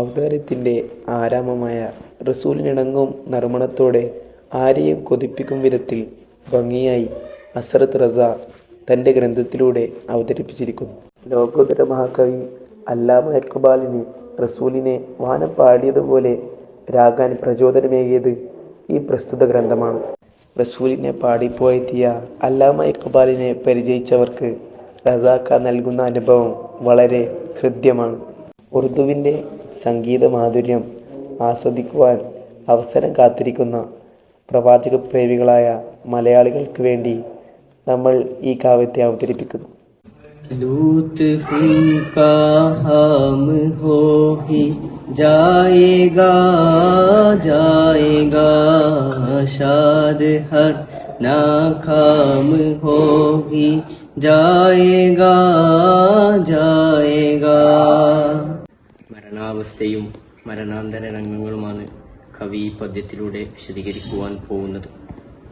ഔദാര്യത്തിന്റെ ആരാമമായ റസൂലിനിണങ്ങും നർമ്മണത്തോടെ ആരെയും കൊതിപ്പിക്കും വിധത്തിൽ ഭംഗിയായി അസറത്ത് റസ തന്റെ ഗ്രന്ഥത്തിലൂടെ അവതരിപ്പിച്ചിരിക്കുന്നു. ലോകോത്തര മഹാകവി അല്ലാമ ഇക്ബാലിന് റസൂലിനെ വാനം പാടിയതുപോലെ രാഗാൻ പ്രചോദനമേകിയത് ഈ പ്രസ്തുത ഗ്രന്ഥമാണ്. റസൂലിനെ പാടിപ്പോയെത്തിയ അല്ലാമ ഇക്ബാലിനെ പരിചയിച്ചവർക്ക് റസാക്ക നൽകുന്ന അനുഭവം വളരെ ഹൃദ്യമാണ്. ഉറുദുവിൻ്റെ സംഗീത മാധുര്യം ആസ്വദിക്കുവാൻ അവസരം കാത്തിരിക്കുന്ന പ്രവാചക പ്രേമികളായ മലയാളികൾക്ക് വേണ്ടി നമ്മൾ ഈ കാവ്യത്തെ അവതരിപ്പിക്കുന്നു लुत्फ का हम हो ही जाएगा जाएगा शाद हर नाकाम हो ही जाएगा जाएगा മരണാവസ്ഥയും മരണാന്തര രംഗങ്ങളുമാണ് കവി ഈ പദ്യത്തിലൂടെ വിശദീകരിക്കുവാൻ പോകുന്നത്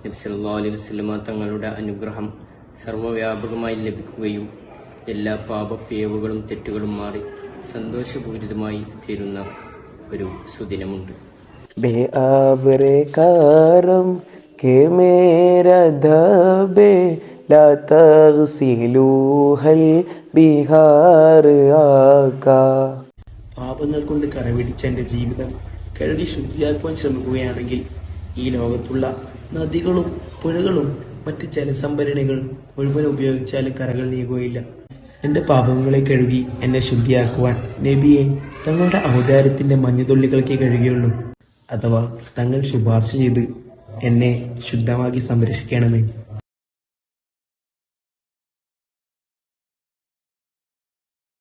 നബി സല്ലല്ലാഹു അലൈഹി വസല്ലമ തങ്ങളുടെ അനുഗ്രഹം സർവ്വവ്യാപകമായി ലഭിക്കുകയും എല്ലാ പാപപ്പേവുകളും തെറ്റുകളും മാറി സന്തോഷപൂരിതമായി തീരുന്ന ഒരു സുദിനമുണ്ട് बेआबरे कारम के मेरा धबे ला तगसिलू हल बिहार आका പാപങ്ങൾ കൊണ്ട് കരവിടിച്ച എന്റെ ജീവിതം കഴുകി ശുദ്ധിയാക്കുവാൻ ശ്രമിക്കുകയാണെങ്കിൽ ഈ ലോകത്തുള്ള നദികളും പുഴകളും മറ്റ് ജലസംഭരണികൾ മുഴുവൻ ഉപയോഗിച്ചാലും കരകൾ നീങ്ങുകയില്ല. എന്റെ പാപങ്ങളെ കഴുകി എന്നെ ശുദ്ധിയാക്കുവാൻ നബിയെ തങ്ങളുടെ ഔദാര്യത്തിന്റെ മഞ്ഞുതുള്ളികൾക്ക് കഴുകിയുള്ളൂ. അഥവാ തങ്ങൾ ശുപാർശ ചെയ്ത് എന്നെ ശുദ്ധമാക്കി സംരക്ഷിക്കണമേ.